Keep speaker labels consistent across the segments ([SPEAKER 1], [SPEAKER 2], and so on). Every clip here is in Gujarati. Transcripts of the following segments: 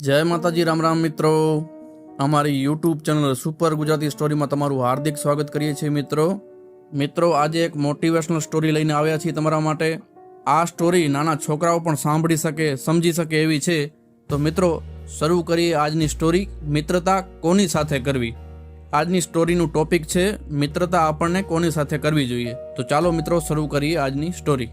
[SPEAKER 1] જય માતાજી, રામ રામ મિત્રો. અમારી યુટ્યુબ ચેનલ સુપર ગુજરાતી સ્ટોરીમાં તમારું હાર્દિક સ્વાગત કરીએ છીએ મિત્રો. મિત્રો, આજે એક મોટિવેશનલ સ્ટોરી લઈને આવ્યા છીએ તમારા માટે. આ સ્ટોરી નાના છોકરાઓ પણ સાંભળી શકે, સમજી શકે એવી છે. તો મિત્રો, શરૂ કરીએ આજની સ્ટોરી મિત્રતા કોની સાથે કરવી? આજની સ્ટોરીનું ટોપિક છે, મિત્રતા આપણને કોની સાથે કરવી જોઈએ? તો ચાલો મિત્રો, શરૂ કરીએ આજની સ્ટોરી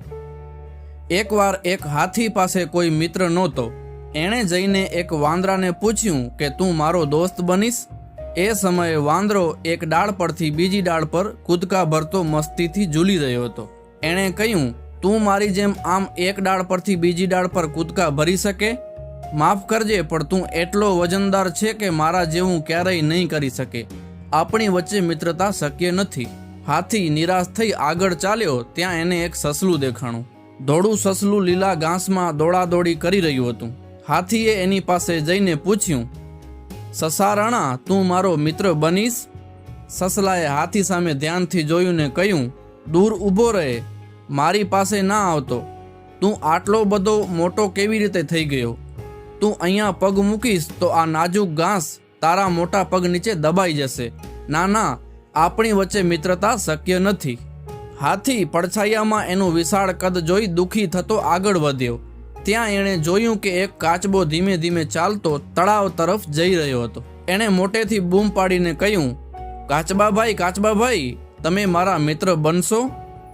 [SPEAKER 1] એકવાર એક હાથી પાસે કોઈ મિત્ર નહોતો એણે જઈને એક વાંદરાને પૂછ્યું કે, તું મારો દોસ્ત બનીશ? એ સમયે વાંદરો એક ડાળ પરથી બીજી ડાળ પર કૂદકા ભરતો મસ્તીથી ઝૂલી રહ્યો હતો. એણે કહ્યું, તું મારી જેમ આમ એક ડાળ પરથી બીજી ડાળ પર કૂદકા ભરી શકે? માફ કરજે, પણ તું એટલો વજનદાર છે કે મારા જેવું ક્યારેય નહીં કરી શકે. આપણી વચ્ચે મિત્રતા શક્ય નથી. હાથી નિરાશ થઈ આગળ ચાલ્યો, ત્યાં એને એક સસલું દેખાણું. ધોળું સસલું લીલા ઘાસમાં દોડાદોડી કરી રહ્યું હતું. હાથીએ એની પાસે જઈને પૂછ્યું, સસારણા, તું મારો મિત્ર બનીશ? સસલાએ હાથી સામે ધ્યાનથી જોયું ને કહ્યું, દૂર ઊભો રહે, મારી પાસે ના આવતો. તું આટલો બધો મોટો કેવી રીતે થઈ ગયો? તું અહીંયા પગ મૂકીશ તો આ નાજુક ઘાસ તારા મોટા પગ નીચે દબાઈ જશે. ના ના, આપણી વચ્ચે મિત્રતા શક્ય નથી. હાથી પડછાયામાં એનું વિશાળ કદ જોઈ દુઃખી થતો આગળ વધ્યો. ત્યાં એણે જોયું કે એક કાચબો ધીમે ધીમે ચાલતો તળાવ તરફ જઈ રહ્યો હતો. એણે મોટેથી બૂમ પાડીને કહ્યું, કાચબાભાઈ કાચબાભાઈ, તમે મારા મિત્ર બનશો?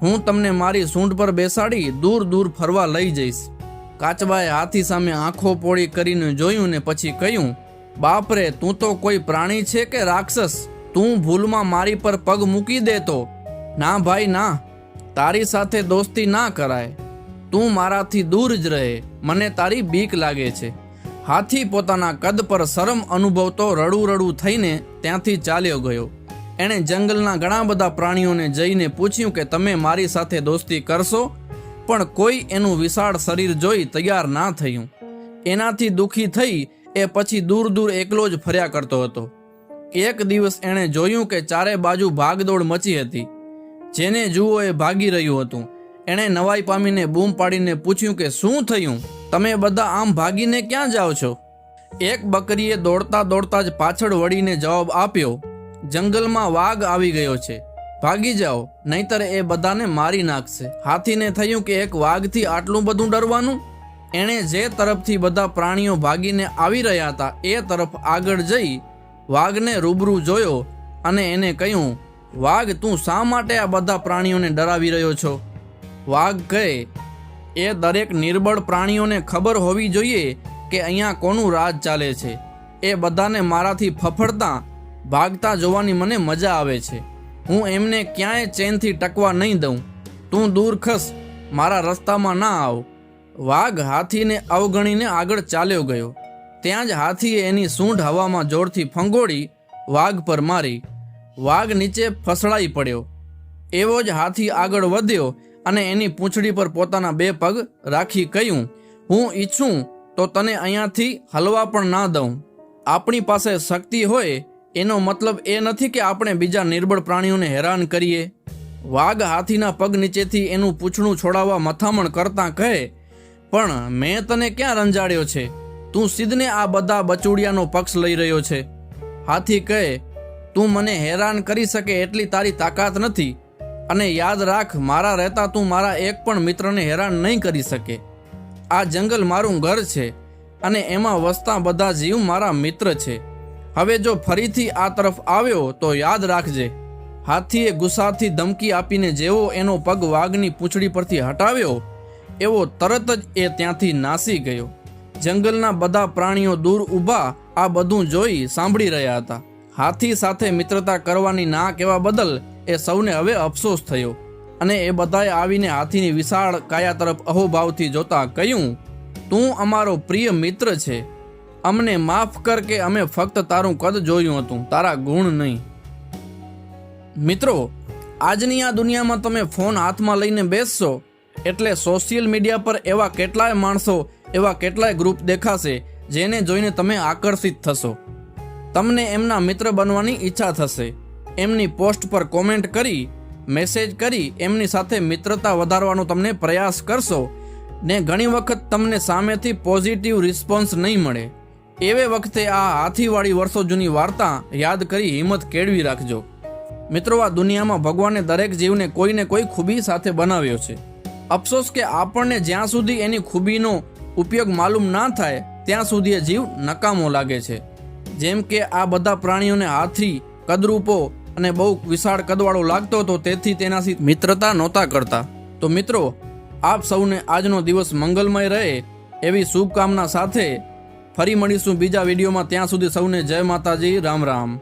[SPEAKER 1] હું તમને મારી સૂંઢ પર બેસાડી દૂર દૂર ફરવા લઈ જઈશ. કાચબાએ હાથી સામે આંખો પોળી કરીને જોયું ને પછી કહ્યું, બાપરે, તું તો કોઈ પ્રાણી છે કે રાક્ષસ? તું ભૂલમાં મારી પર પગ મૂકી દેતો ના ભાઈ, ના. તારી સાથે દોસ્તી ના કરાય. તું મારાથી દૂર જ રહે. મને તારી બીક લાગે છે. હાથી પોતાના કદ પર શરમ અનુભવતો રડું રડું થઈને ત્યાંથી ચાલ્યો ગયો. એણે જંગલના ઘણા બધા પ્રાણીઓને જઈને પૂછ્યું કે તમે મારી સાથે દોસ્તી કરશો? પણ કોઈ એનું વિશાળ શરીર જોઈ તૈયાર ના થયું. એનાથી દુઃખી થઈ એ પછી દૂર દૂર એકલો જ ફર્યા કરતો હતો. એક દિવસ એણે જોયું કે ચારે બાજુ ભાગદોડ મચી હતી. જેને જુઓ એ ભાગી રહ્યું હતું. એણે નવાઈ પામીને બૂમ પાડીને પૂછ્યું કે શું થયું? તમે બધા આમ ભાગીને ક્યાં જાઓ છો? એક બકરીએ દોડતા દોડતા જ પાછળ વળીને જવાબ આપ્યો, જંગલમાં વાઘ આવી ગયો છે. ભાગી જાઓ, નહીતર એ બધાને મારી નાખશે. હાથીને થયું કે એક વાઘથી આટલું બધું ડરવાનું? એણે જે તરફથી બધા પ્રાણીઓ ભાગીને આવી રહ્યા હતા, એ તરફ આગળ જઈ વાઘને રૂબરૂ જોયો અને એને કહ્યું, વાઘ, તું શા માટે આ બધા પ્રાણીઓને ડરાવી રહ્યો છો? વાઘ કહે, એ દરેક નિર્બળ પ્રાણીઓને ખબર હોવી જોઈએ કે અહીંયા કોનું રાજ ચાલે છે. એ બધાને મારાથી ફફડતા, ભાગતા જોવાની મને મજા આવે છે. હું એમને ક્યાંય ચેનથી ટકવા નહીં દઉં. તું દૂર ખસ, મારા રસ્તામાં ના આવ. વાઘ હાથીને અવગણીને આગળ ચાલ્યો ગયો. ત્યાં જ હાથીએ એની સૂંઢ હવામાં જોરથી ફંગોળી, વાઘ પર મારી. વાઘ નીચે ફસડાઈ પડ્યો. એવો જ હાથી આગળ વધ્યો અને એની પૂંછડી પર પોતાના બે પગ રાખી કહ્યું, હું ઈચ્છું તો તને અહીંયાથી હલવા પણ ના દઉં. આપણી પાસે શક્તિ હોય એનો મતલબ એ નથી કે આપણે બીજા નિર્બળ પ્રાણીઓને હેરાન કરીએ. વાઘ હાથીના પગ નીચેથી એનું પૂછડું છોડાવવા મથામણ કરતાં કહે, પણ મેં તને ક્યાં રંજાડ્યો છે? તું સીધને આ બધા બચુડિયાનો પક્ષ લઈ રહ્યો છે. હાથી કહે, તું મને હેરાન કરી શકે એટલી તારી તાકાત નથી. અને યાદ રાખ, મારા રહેતા તું મારા એક પણ મિત્રને હેરાન નહીં કરી શકે. આ જંગલ મારું ઘર છે અને એમાં વસતા બધા જીવ મારા મિત્ર છે. હવે જો ફરીથી આ તરફ આવ્યો તો યાદ રાખજે, હાથીએ ગુસ્સાથી ધમકી આપીને જેવો એનો પગ વાઘની પૂંછડી પરથી હટાવ્યો, એવો તરત જ એ ત્યાંથી નાસી ગયો. જંગલના બધા પ્રાણીઓ દૂર ઊભા આ બધું જોઈ સાંભળી રહ્યા હતા. હાથી સાથે મિત્રતા કરવાની ના કહેવા બદલ એ સૌને હવે અફસોસ થયો અને એ બધાએ આવીને હાથીની વિશાળ કાયા તરફ અહોભાવથી જોતા કહ્યું, તું અમારો પ્રિય મિત્ર છે. અમને માફ કર કે અમે ફક્ત તારું કદ જોયું હતું, તારા ગુણ નહીં. મિત્રો, આજની આ દુનિયામાં તમે ફોન હાથમાં લઈને બેસશો, એટલે સોશિયલ મીડિયા પર એવા કેટલાય માણસો એવા કેટલાય ગ્રુપ દેખાશે જેને જોઈને તમે આકર્ષિત થશો. તમને એમના મિત્ર બનવાની ઈચ્છા થશે. એમની પોસ્ટ પર કોમેન્ટ કરી, મેસેજ કરી એમની સાથે મિત્રતા વધારવાનો તમને પ્રયાસ કરશો ને ઘણી વખત તમને સામેથી પોઝિટિવ રિસ્પોન્સ નહીં મળે. એવે વખતે આ હાથીવાળી વર્ષો જૂની વાર્તા યાદ કરી હિંમત કેળવી રાખજો. મિત્રો, આ દુનિયામાં ભગવાને દરેક જીવને કોઈને કોઈ ખૂબી સાથે બનાવ્યો છે. અફસોસ કે આપણને જ્યાં સુધી એની ખૂબીનો ઉપયોગ માલુમ ના થાય, ત્યાં સુધી એ જીવ નકામો લાગે છે. જેમ કે આ બધા પ્રાણીઓને હાથી, કદરૂપો અને બહુ વિશાળ કદવાળો લાગતો હતો, તેથી તેનાથી મિત્રતા નહોતા કરતા. તો મિત્રો, આપ સૌને આજનો દિવસ મંગલમય રહે એવી શુભકામના સાથે ફરી મળીશું બીજા વિડીયોમાં. ત્યાં સુધી સૌને જય માતાજી, રામ રામ.